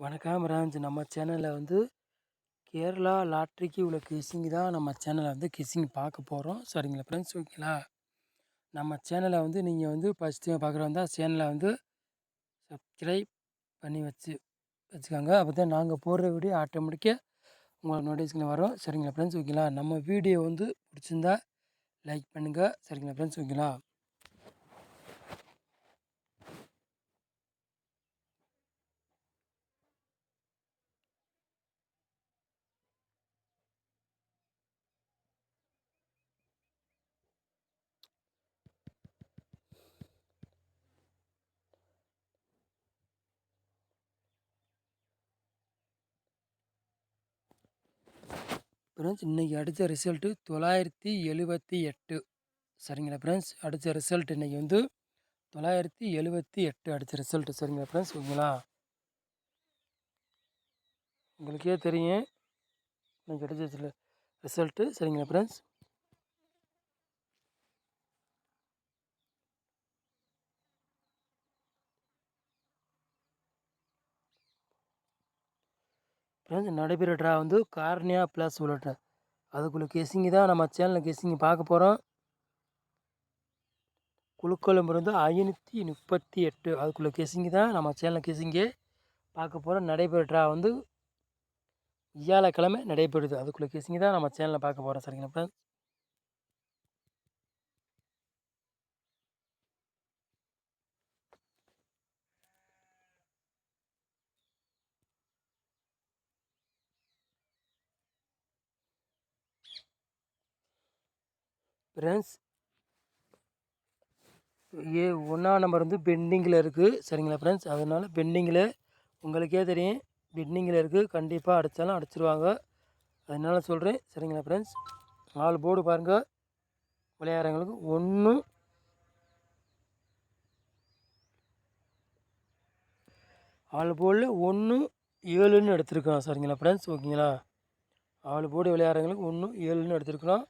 வணக்கம் ராஜ் நம்ம சேனலில் வந்து கேரளா லாட்ரிக்கு உள்ள கிஸ்ஸிங் தான் நம்ம சேனலில் வந்து கிஸ்ஸிங் பார்க்க போகிறோம் சரிங்களா ஃப்ரெண்ட்ஸ் ஓகேங்களா? நம்ம சேனலை வந்து நீங்கள் வந்து ஃபஸ்ட்டு பார்க்குறவங்க சேனலை வந்து சப்ஸ்கிரைப் பண்ணி வச்சு வச்சுக்கோங்க. அப்போ தான் நாங்கள் போடுற வீடியோ ஆட்டோமேட்டிக்காக உங்களுக்கு நோட்டிஃபிகேஷன் வரும். சரிங்களா ஃப்ரெண்ட்ஸ் ஓகேங்களா? நம்ம வீடியோ வந்து பிடிச்சிருந்தா லைக் பண்ணுங்கள் சரிங்களா ஃப்ரெண்ட்ஸ் ஓகேங்களா? ஃப்ரெண்ட்ஸ் இன்றைக்கி அடித்த ரிசல்ட்டு தொள்ளாயிரத்தி எழுபத்தி எட்டு. சரிங்களா ஃப்ரெண்ட்ஸ்? அடித்த ரிசல்ட் இன்றைக்கி வந்து தொள்ளாயிரத்தி எழுபத்தி எட்டு அடித்த ரிசல்ட்டு சரிங்களா ஃப்ரெண்ட்ஸ்? ஓகேங்களா? உங்களுக்கே தெரியும். இன்றைக்கி அடித்த ரிசல்ட்டு சரிங்களா ஃப்ரெண்ட்ஸ்? ஃப்ரெண்ட்ஸ் நடைபெற ட்ரா வந்து கார்னியா ப்ளஸ் உள்ள அதுக்குள்ளே கெஸிங்கு தான் நம்ம சேனலில் கெஸிங் பார்க்க போகிறோம் குழுக்களும் வந்து ஐநூற்றி முப்பத்தி எட்டு. அதுக்குள்ளே கெஸிங்கு தான் நம்ம சேனலில் கெஸிங்கே பார்க்க போகிறோம் நடைபெற ட்ரா வந்து வியாழக்கிழமை நடைபெறுது. அதுக்குள்ளே கெஸிங்கு தான் நம்ம சேனலில் பார்க்க போகிறோம் சரிங்களா ஃப்ரெண்ட்ஸ் ஃப்ரெண்ட்ஸ் ஏ ஒன்றா நம்பர் வந்து பெண்டிங்கில் இருக்குது சரிங்களா ஃப்ரெண்ட்ஸ் அதனால் பெண்டிங்கில் உங்களுக்கே தெரியும். பெண்டிங்கில் இருக்குது கண்டிப்பாக அடித்தாலும் அடிச்சிருவாங்க. அதனால் சொல்கிறேன் சரிங்களா ஃப்ரெண்ட்ஸ் நாலு போர்டு பாருங்கள் விளையாடுறவங்களுக்கு ஒன்று ஆள் போர்டில் ஒன்று ஏழுன்னு எடுத்திருக்கோம் சரிங்களா ஃப்ரெண்ட்ஸ் ஓகேங்களா? ஆள் போர்டு விளையாடுறவங்களுக்கு ஒன்று ஏழுன்னு எடுத்திருக்கிறோம்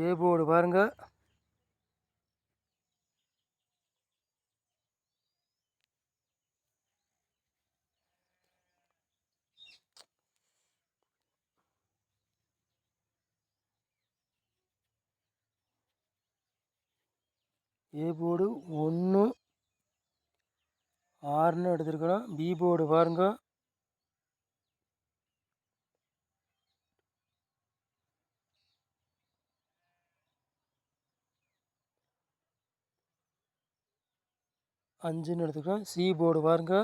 ஏ போர்டு பாருங்க. ஏ போர்டு ஒன்று ஆறுன்னு எடுத்துருக்கிறோம் பி போர்டு பாருங்கள் அஞ்சுன்னு எடுத்துக்கிறோம் சி போர்டு பாருங்க.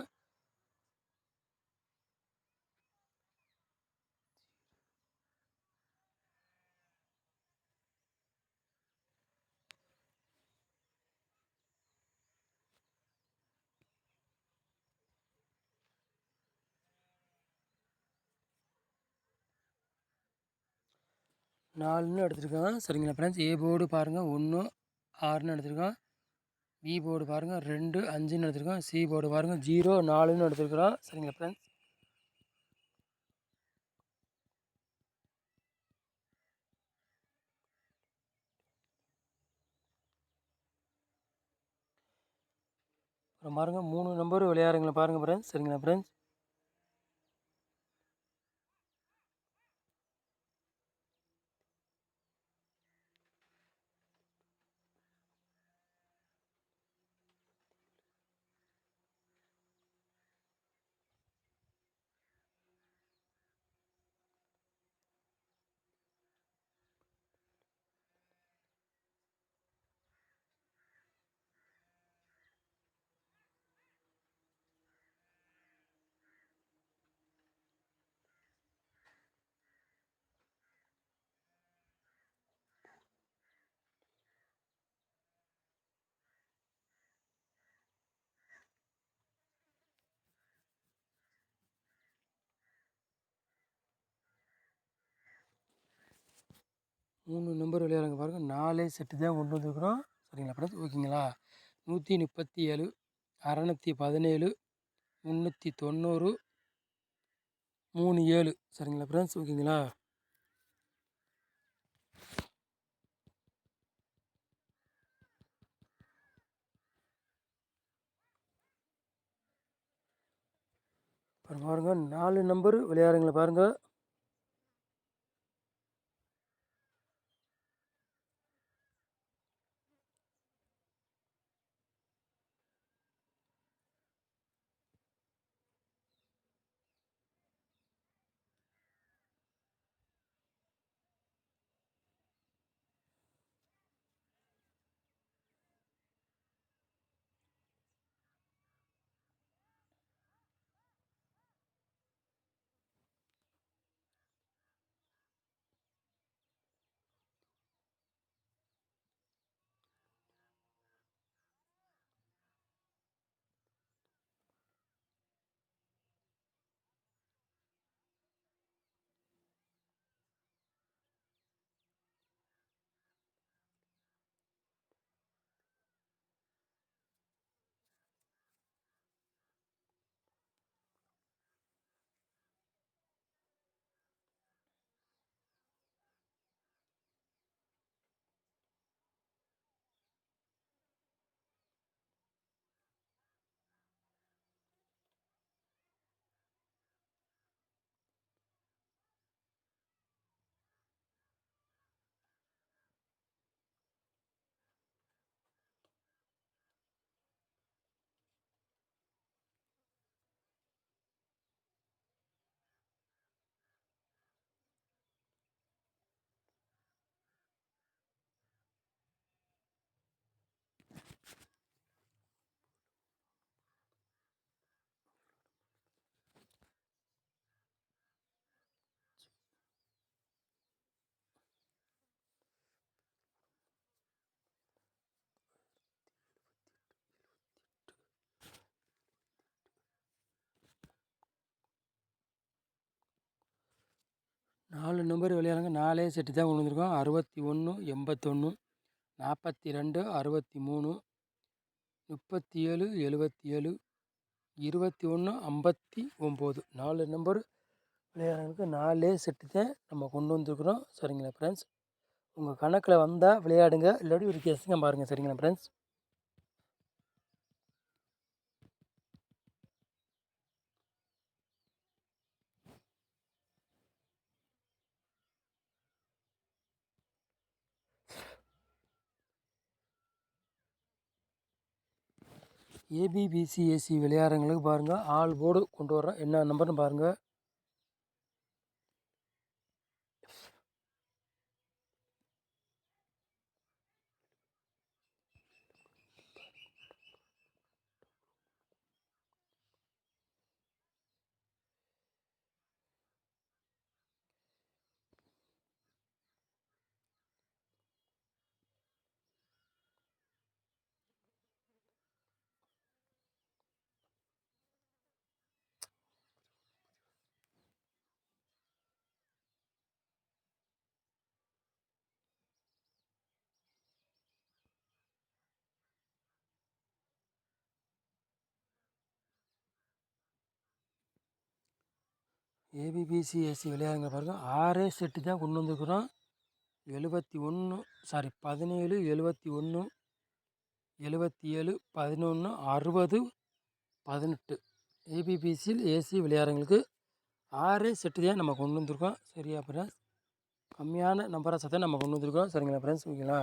நாலுன்னு எடுத்துருக்கோம் சரிங்களா ஃப்ரெண்ட்ஸ் ஏ போர்டு பாருங்கள் ஒன்று ஆறுன்னு எடுத்துருக்கோம் பி போர்டு பாருங்கள் ரெண்டு அஞ்சுன்னு எடுத்துருக்கோம் சி போர்டு பாருங்கள் ஜீரோ நாலுன்னு எடுத்துருக்குறோம் சரிங்களா ஃப்ரெண்ட்ஸ் அப்புறம் பாருங்கள் மூணு நம்பர் விளையாடுங்களேன் பாருங்கள் ஃப்ரெண்ட்ஸ் சரிங்களா ஃப்ரெண்ட்ஸ் மூணு நம்பர் விளையாடுங்க பாருங்கள் நாலே செட்டு தான் கொண்டு வந்துருக்குறோம். சரிங்களா ஃப்ரெண்ட்ஸ் ஓகேங்களா? நூற்றி முப்பத்தி ஏழு அறநூற்றி பதினேழு முந்நூற்றி தொண்ணூறு மூணு ஏழு. சரிங்களா ஃப்ரெண்ட்ஸ் ஓகேங்களா? பாருங்கள் நாலு நம்பரு விளையாடுங்களேன் பாருங்கள் நாலு நம்பர் விளையாடுங்க நாலே செட்டு தான் கொண்டு அறுபத்தி ஒன்று எண்பத்தொன்று நாற்பத்தி ரெண்டு அறுபத்தி மூணு முப்பத்தி ஏழு எழுபத்தி ஏழு இருபத்தி ஒன்று ஐம்பத்தி ஒம்பது நாலு நம்பர் விளையாடுறதுக்கு நாலே செட்டு தான் நம்ம கொண்டு வந்துருக்குறோம். சரிங்களா ஃப்ரெண்ட்ஸ் உங்கள் கணக்கில் வந்தால் விளையாடுங்க. இல்லாட்டி ஒரு கேஸுங்க பாருங்கள் சரிங்களா ஃப்ரெண்ட்ஸ் ஏபிபிசிஎஸ்சி விளையாடுறவங்களுக்கு பாருங்கள் ஆள் போர்டு கொண்டு வர்றோம் என்ன நம்பர்னு பாருங்கள் ஏபிபிசிஎஸ்சி விளையாடுங்க பாருங்கள் ஆறே செட்டு தான் கொண்டு வந்துருக்குறோம். எழுபத்தி ஒன்று சாரி பதினேழு எழுபத்தி ஒன்று எழுபத்தி ஏழு பதினொன்று அறுபது பதினெட்டு. ஏபிபிசியில் ஏசி விளையாடுறவங்களுக்கு ஆறே செட்டு தான் நம்ம கொண்டு வந்திருக்கோம். சரியா ஃப்ரெண்ட்ஸ் கம்மியான நம்பரை சத்தம் நம்ம கொண்டு வந்திருக்கோம். சரிங்களா ஃப்ரெண்ட்ஸ் ஓகேங்களா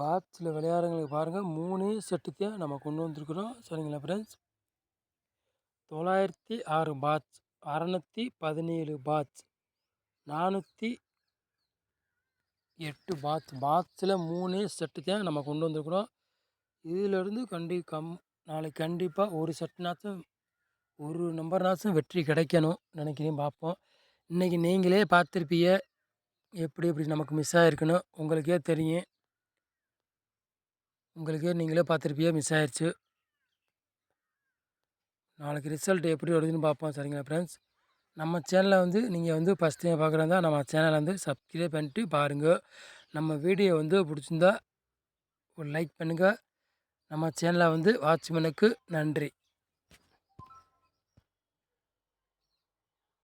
பாக்ஸில் விளையாடுறவங்களுக்கு பாருங்கள் மூணே செட்டு தான் நம்ம கொண்டு வந்திருக்குறோம். சரிங்களா ஃப்ரெண்ட்ஸ் தொள்ளாயிரத்தி ஆறு பாட்ச் அறநூற்றி பதினேழு பாட்ச் நானூற்றி எட்டு பாட்ச் பாட்ஸில் மூணே செட்டு தான் நம்ம கொண்டு வந்திருக்குறோம். இதிலிருந்து கண்டி கம் நாளைக்கு கண்டிப்பாக ஒரு செட்டுனாச்சும் ஒரு நம்பர்னாச்சும் வெற்றி கிடைக்கணும் நினைக்கிறேன் பார்ப்போம் இன்றைக்கி நீங்களே பார்த்துருப்பீங்க எப்படி எப்படி நமக்கு மிஸ் ஆகிருக்குன்னு உங்களுக்கே தெரியும். உங்களுக்கே நீங்களே பார்த்துருப்பியே மிஸ் ஆயிடுச்சு நாளைக்கு ரிசல்ட் எப்படி வருதுன்னு பார்ப்போம் சரிங்களா ஃப்ரெண்ட்ஸ் நம்ம சேனலை வந்து நீங்கள் வந்து ஃபஸ்ட் டைம் பார்க்குறதா நம்ம சேனலை வந்து சப்ஸ்கிரைப் பண்ணிட்டு பாருங்கள் நம்ம வீடியோ வந்து பிடிச்சிருந்தா ஒரு லைக் பண்ணுங்கள் நம்ம சேனலை வந்து வாட்ச்மேனுக்கு நன்றி.